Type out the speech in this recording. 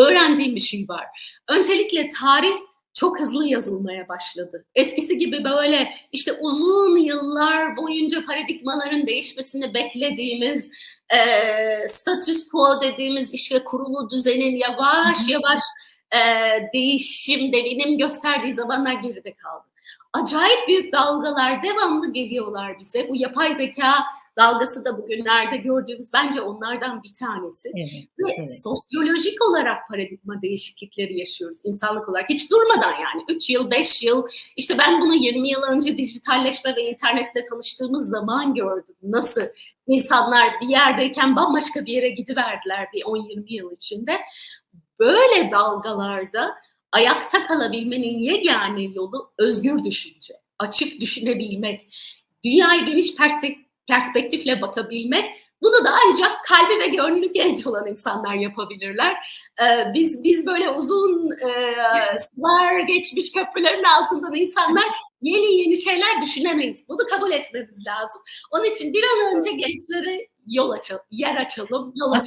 öğrendiğim bir şey var. Öncelikle tarih çok hızlı yazılmaya başladı. Eskisi gibi böyle işte uzun yıllar boyunca paradigmaların değişmesini beklediğimiz e, status quo dediğimiz işte kurulu düzenin yavaş yavaş e, değişim, devinim gösterdiği zamanlar geride kaldı. Acayip büyük dalgalar devamlı geliyorlar bize. Bu yapay zeka dalgası da bugünlerde gördüğümüz bence onlardan bir tanesi. Evet, Ve evet. sosyolojik olarak paradigma değişiklikleri yaşıyoruz insanlık olarak. Hiç durmadan yani 3 yıl, 5 yıl. İşte ben bunu 20 yıl önce dijitalleşme ve internetle tanıştığımız zaman gördüm. Nasıl insanlar bir yerdeyken bambaşka bir yere gidiverdiler bir 10-20 yıl içinde. Böyle dalgalarda ayakta kalabilmenin yegane yolu özgür düşünce, açık düşünebilmek, dünyaya geniş perspektif perspektifle bakabilmek. Bunu da ancak kalbi ve gönlü genç olan insanlar yapabilirler. Ee, biz biz böyle uzun e, sular geçmiş köprülerin altından insanlar yeni yeni şeyler düşünemeyiz. Bunu kabul etmemiz lazım. Onun için bir an önce gençlere yol açalım, yer açalım, yol açalım.